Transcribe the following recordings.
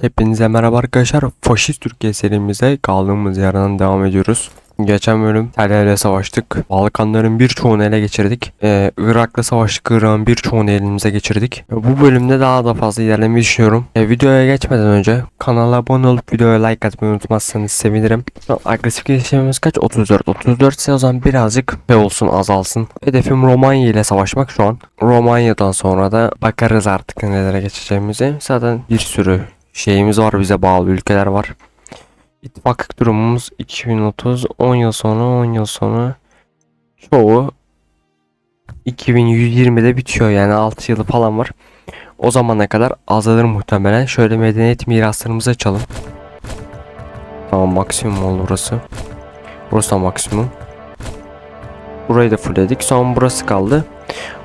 Hepinize merhaba arkadaşlar. Faşist Türkiye serimize kaldığımız yerden devam ediyoruz. Geçen bölüm Tel savaştık. Balkanların birçoğunu ele geçirdik. Ee, Irak'la savaştık. Irak'ın birçoğunu elimize geçirdik. Bu bölümde daha da fazla ilerlemeyi düşünüyorum. Ee, videoya geçmeden önce kanala abone olup videoya like atmayı unutmazsanız sevinirim. Agresif gelişimimiz kaç? 34. 34 ise o zaman birazcık şey olsun azalsın. Hedefim Romanya ile savaşmak şu an. Romanya'dan sonra da bakarız artık nelere geçeceğimize. Zaten bir sürü şeyimiz var bize bağlı ülkeler var. İttifaklık durumumuz 2030 10 yıl sonra 10 yıl sonra çoğu 2120'de bitiyor yani 6 yılı falan var. O zamana kadar azalır muhtemelen. Şöyle medeniyet miraslarımızı açalım. Tamam maksimum oldu burası. Burası da maksimum. Burayı da fullledik. Son burası kaldı.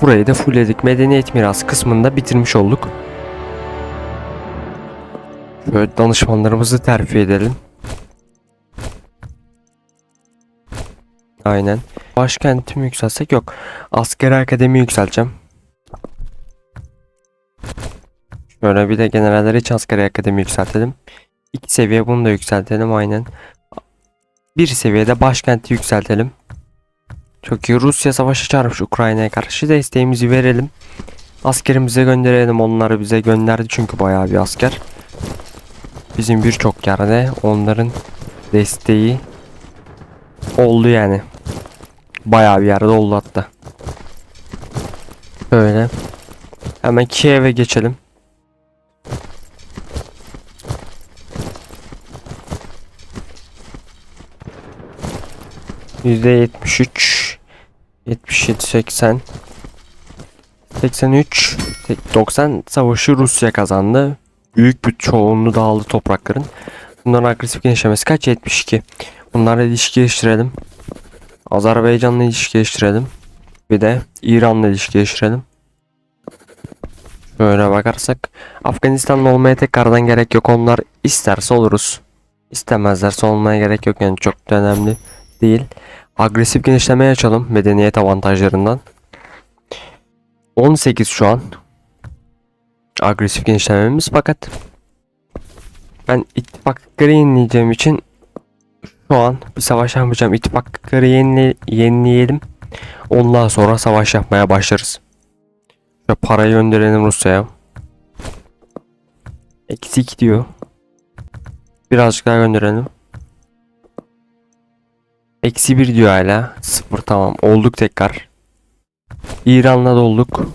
Burayı da fullledik. Medeniyet mirası kısmında bitirmiş olduk. Şöyle danışmanlarımızı terfi edelim. Aynen. Başkentimi yükselsek yok. Askeri akademi yükselteceğim. Şöyle bir de generaller için askeri akademi yükseltelim. İki seviye bunu da yükseltelim aynen. Bir seviyede başkenti yükseltelim. Çok iyi. Rusya savaşı çağırmış Ukrayna'ya karşı desteğimizi verelim. Askerimize gönderelim. Onları bize gönderdi çünkü bayağı bir asker. Bizim birçok yerde onların desteği oldu yani. Bayağı bir yerde oldu hatta. Böyle. Hemen Kiev'e geçelim. Yüzde yetmiş üç, yetmiş yedi, seksen, seksen üç, doksan savaşı Rusya kazandı. Büyük bir çoğunluğu dağıldı toprakların. Bunların agresif genişlemesi kaç? 72. Bunlarla ilişki geliştirelim. Azerbaycan'la ilişki geliştirelim. Bir de İran'la ilişki geliştirelim. Böyle bakarsak Afganistan'la olmaya tekrardan gerek yok. Onlar isterse oluruz. İstemezlerse olmaya gerek yok yani çok da önemli değil. Agresif genişlemeye açalım medeniyet avantajlarından. 18 şu an. Agresif genişlememiz fakat ben ittifakları yenileyeceğim için şu an bir savaş yapmayacağım. İttifakları yenile, yenileyelim. Ondan sonra savaş yapmaya başlarız. Şöyle parayı gönderelim Rusya'ya. Eksi 2 diyor. Birazcık daha gönderelim. Eksi 1 diyor hala. 0 tamam. Olduk tekrar. İran'la da olduk.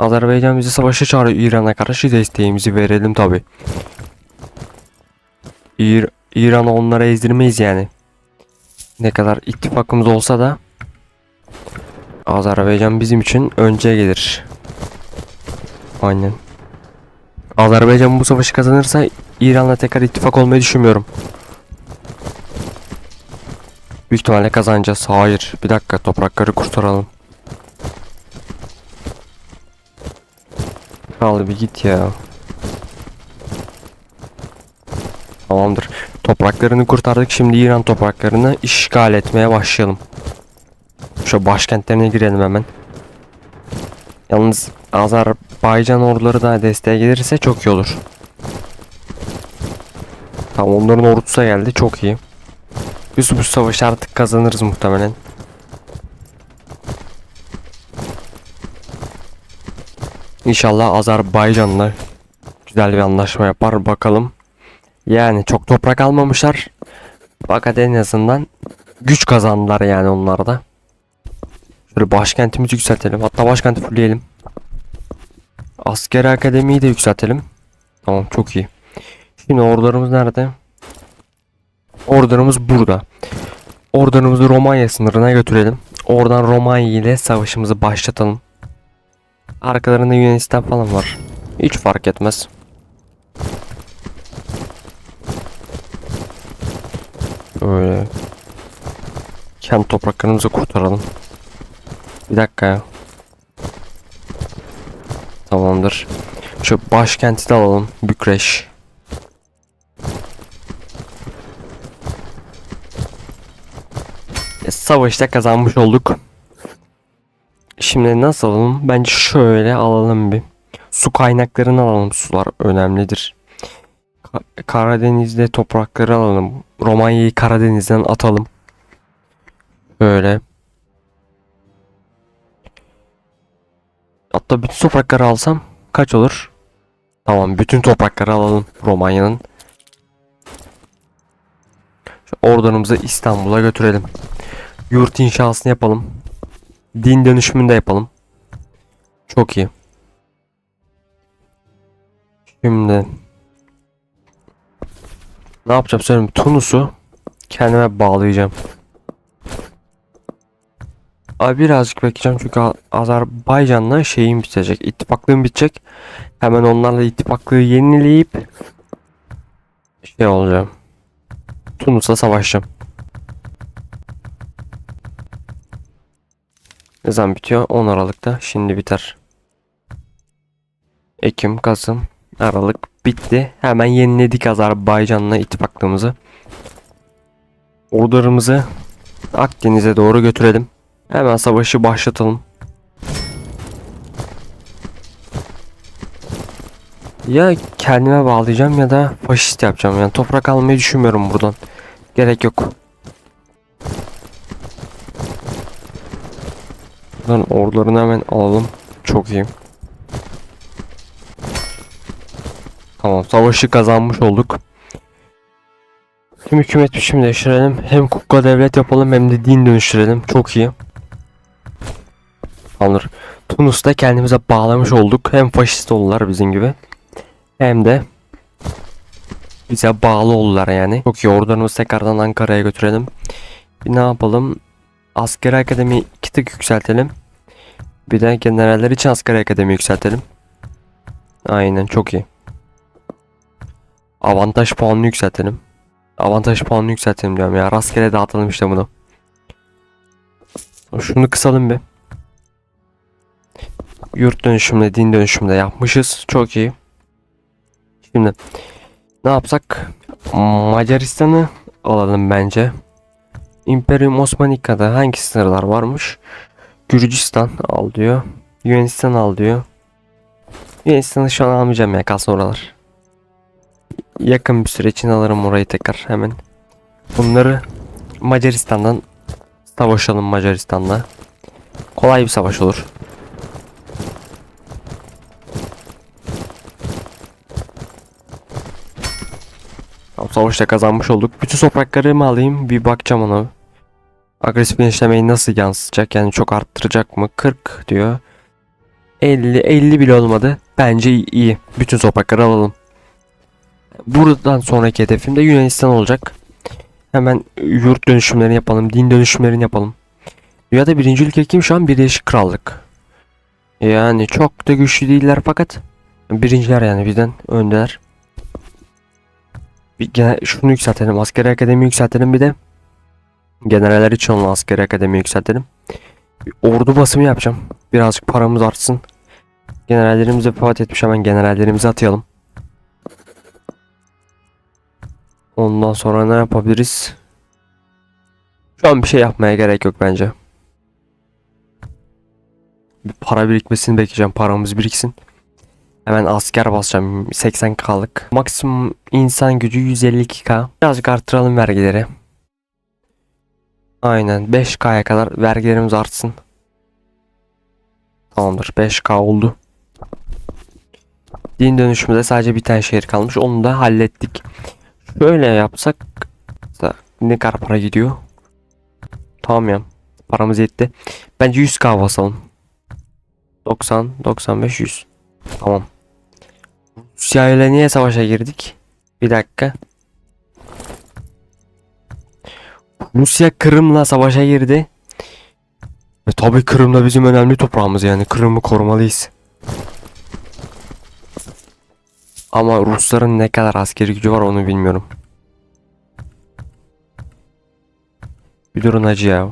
Azerbaycan bizi savaşa çağırıyor İran'a karşı desteğimizi verelim tabi. İr İran'ı onlara ezdirmeyiz yani. Ne kadar ittifakımız olsa da Azerbaycan bizim için önce gelir. Aynen. Azerbaycan bu savaşı kazanırsa İran'la tekrar ittifak olmayı düşünmüyorum. Büyük ihtimalle kazanacağız. Hayır. Bir dakika toprakları kurtaralım. Al bir git ya. Tamamdır. Topraklarını kurtardık. Şimdi İran topraklarını işgal etmeye başlayalım. Şu başkentlerine girelim hemen. Yalnız Azerbaycan orduları da desteğe gelirse çok iyi olur. Tamam onların ordusu geldi. Çok iyi. Biz bu savaşı artık kazanırız muhtemelen. İnşallah Azerbaycan'la güzel bir anlaşma yapar bakalım. Yani çok toprak almamışlar. Fakat en azından güç kazandılar yani onlar da. Şöyle başkentimizi yükseltelim. Hatta başkenti fullleyelim. Askeri akademiyi de yükseltelim. Tamam çok iyi. Şimdi ordularımız nerede? Ordularımız burada. Ordularımızı Romanya sınırına götürelim. Oradan Romanya ile savaşımızı başlatalım. Arkalarında Yunanistan falan var. Hiç fark etmez. Öyle. Kendi topraklarımızı kurtaralım. Bir dakika ya. Tamamdır. Şu başkenti de alalım. Bükreş. E, savaşta kazanmış olduk. Şimdi nasıl alalım? Bence şöyle alalım bir. Su kaynaklarını alalım. Sular önemlidir. Ka- Karadeniz'de toprakları alalım. Romanya'yı Karadeniz'den atalım. Böyle. Hatta bütün toprakları alsam kaç olur? Tamam bütün toprakları alalım Romanya'nın. Şu Ordularımızı İstanbul'a götürelim. Yurt inşasını yapalım. Din dönüşümünü de yapalım. Çok iyi. Şimdi ne yapacağım söyleyeyim. Tunus'u kendime bağlayacağım. Abi birazcık bekleyeceğim çünkü Azerbaycan'la şeyim bitecek. İttifaklığım bitecek. Hemen onlarla ittifaklığı yenileyip şey olacağım. Tunus'la savaşacağım. Ne zaman bitiyor? 10 Aralık'ta. Şimdi biter. Ekim, Kasım, Aralık bitti. Hemen yeniledik Azerbaycan'la ittifaklığımızı. Ordularımızı Akdeniz'e doğru götürelim. Hemen savaşı başlatalım. Ya kendime bağlayacağım ya da faşist yapacağım. Yani toprak almayı düşünmüyorum buradan. Gerek yok. Buradan ordularını hemen alalım. Çok iyi. Tamam savaşı kazanmış olduk. Hem hükümet biçimi değiştirelim. Hem kukla devlet yapalım hem de din dönüştürelim. Çok iyi. Tamamdır. Tunus'ta kendimize bağlamış olduk. Hem faşist oldular bizim gibi. Hem de bize bağlı oldular yani. Çok iyi ordularımızı tekrardan Ankara'ya götürelim. Bir ne yapalım? Askeri akademi iki tık yükseltelim. Bir de generaller için askeri akademi yükseltelim. Aynen çok iyi. Avantaj puanını yükseltelim. Avantaj puanını yükseltelim diyorum ya. Rastgele dağıtalım işte bunu. Şunu kısalım bir. Yurt dönüşümde, din dönüşümde yapmışız. Çok iyi. Şimdi ne yapsak? Macaristan'ı alalım bence. İmperium Osmanika'da hangi sınırlar varmış? Gürcistan al diyor. Yunanistan al diyor. Yunanistan'ı şu an almayacağım ya kalsın oralar. Yakın bir süre için alırım orayı tekrar hemen. Bunları Macaristan'dan savaşalım Macaristan'la. Kolay bir savaş olur. Tamam, savaşta kazanmış olduk. Bütün toprakları mı alayım? Bir bakacağım ona. Agresif genişlemeyi nasıl yansıtacak? Yani çok arttıracak mı? 40 diyor. 50, 50 bile olmadı. Bence iyi. Bütün toprakları alalım. Buradan sonraki hedefim de Yunanistan olacak. Hemen yurt dönüşümlerini yapalım. Din dönüşümlerini yapalım. Dünyada birinci ülke kim şu an? Birleşik Krallık. Yani çok da güçlü değiller fakat birinciler yani birden öndeler. Bir şunu yükseltelim. Askeri akademi yükseltelim bir de. Generaller için askeri akademi yükseltelim. Bir ordu basımı yapacağım. Birazcık paramız artsın. Generallerimiz vefat etmiş hemen generallerimizi atayalım. Ondan sonra ne yapabiliriz? Şu an bir şey yapmaya gerek yok bence. Bir para birikmesini bekleyeceğim. Paramız biriksin. Hemen asker basacağım. 80k'lık. Maksimum insan gücü 152k. Birazcık arttıralım vergileri. Aynen 5k'ya kadar vergilerimiz artsın. Tamamdır 5k oldu. Din dönüşümde sadece bir tane şehir kalmış. Onu da hallettik. Şöyle yapsak ne kadar para gidiyor? Tamam ya. Paramız yetti. Bence 100k basalım. 90, 95, 100. Tamam. Rusya ile niye savaşa girdik? Bir dakika. Rusya Kırım'la savaşa girdi. Ve tabii Kırım da bizim önemli toprağımız yani. Kırım'ı korumalıyız. Ama Rusların ne kadar askeri gücü var onu bilmiyorum. Bir durun hacı ya.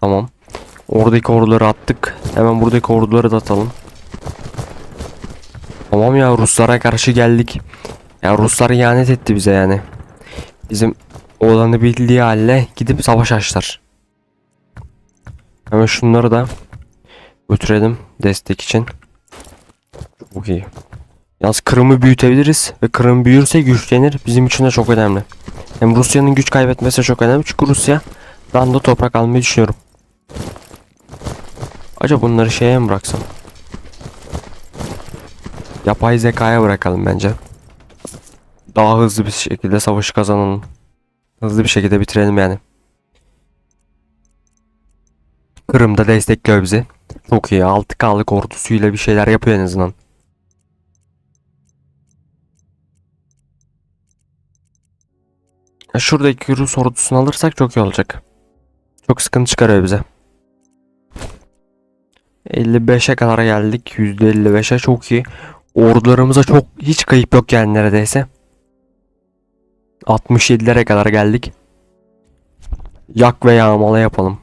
Tamam. Oradaki orduları attık. Hemen buradaki orduları da atalım. Tamam ya Ruslara karşı geldik. Ya Ruslar ihanet etti bize yani. Bizim olanı bildiği halde gidip savaş açtılar. Hemen şunları da götürelim destek için. Çok iyi. Yalnız Kırım'ı büyütebiliriz ve Kırım büyürse güçlenir. Bizim için de çok önemli. Hem Rusya'nın güç kaybetmesi çok önemli çünkü Rusya ben de toprak almayı düşünüyorum. Acaba bunları şeye mi bıraksam? Yapay zekaya bırakalım bence. Daha hızlı bir şekilde savaşı kazanalım. Hızlı bir şekilde bitirelim yani. Kırım'da destekliyor bizi. Çok iyi. 6K'lık ordusuyla bir şeyler yapıyor en azından. Şuradaki Rus ordusunu alırsak çok iyi olacak. Çok sıkıntı çıkarıyor bize. 55'e kadar geldik. %55'e çok iyi. Ordularımıza çok hiç kayıp yok yani neredeyse. 67'lere kadar geldik. Yak ve yağmala yapalım.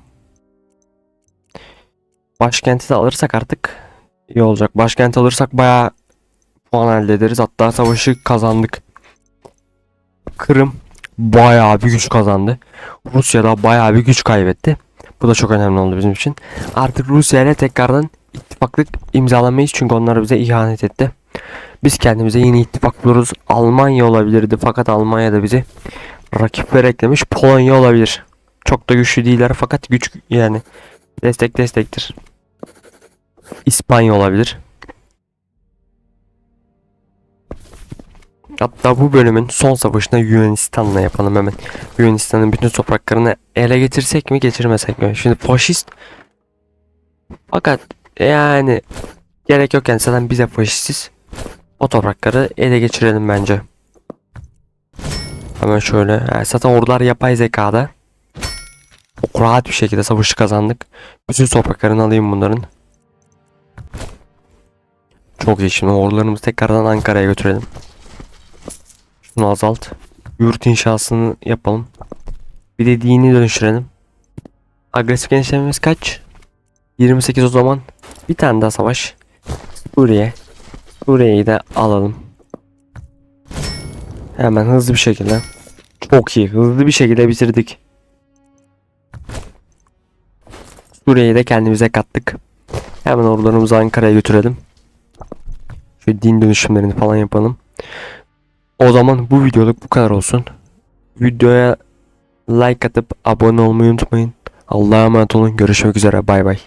Başkenti de alırsak artık iyi olacak. Başkenti alırsak bayağı puan elde ederiz. Hatta savaşı kazandık. Kırım bayağı bir güç kazandı. Rusya da bayağı bir güç kaybetti. Bu da çok önemli oldu bizim için. Artık Rusya ile tekrardan ittifaklık imzalamayız çünkü onlar bize ihanet etti. Biz kendimize yeni ittifak buluruz. Almanya olabilirdi fakat Almanya da bizi rakipler eklemiş. Polonya olabilir. Çok da güçlü değiller fakat güç yani destek destektir. İspanya olabilir. Hatta bu bölümün son savaşını Yunanistan'la yapalım hemen. Yunanistan'ın bütün topraklarını ele getirsek mi geçirmesek mi? Şimdi faşist fakat yani gerek yok yani zaten bize faşistiz. O toprakları ele geçirelim bence. Hemen şöyle. Yani zaten ordular yapay zekada. Çok rahat bir şekilde savaşı kazandık. Bütün topraklarını alayım bunların. Çok iyi şimdi ordularımızı tekrardan Ankara'ya götürelim. Şunu azalt. Yurt inşasını yapalım. Bir de dini dönüştürelim. Agresif genişlememiz kaç? 28 o zaman. Bir tane daha savaş. Suriye. Suriye'yi de alalım. Hemen hızlı bir şekilde. Çok iyi. Hızlı bir şekilde bitirdik. Suriye'yi de kendimize kattık. Hemen ordularımızı Ankara'ya götürelim. Şu din dönüşümlerini falan yapalım. O zaman bu videoluk bu kadar olsun. Videoya like atıp abone olmayı unutmayın. Allah'a emanet olun. Görüşmek üzere. Bay bay.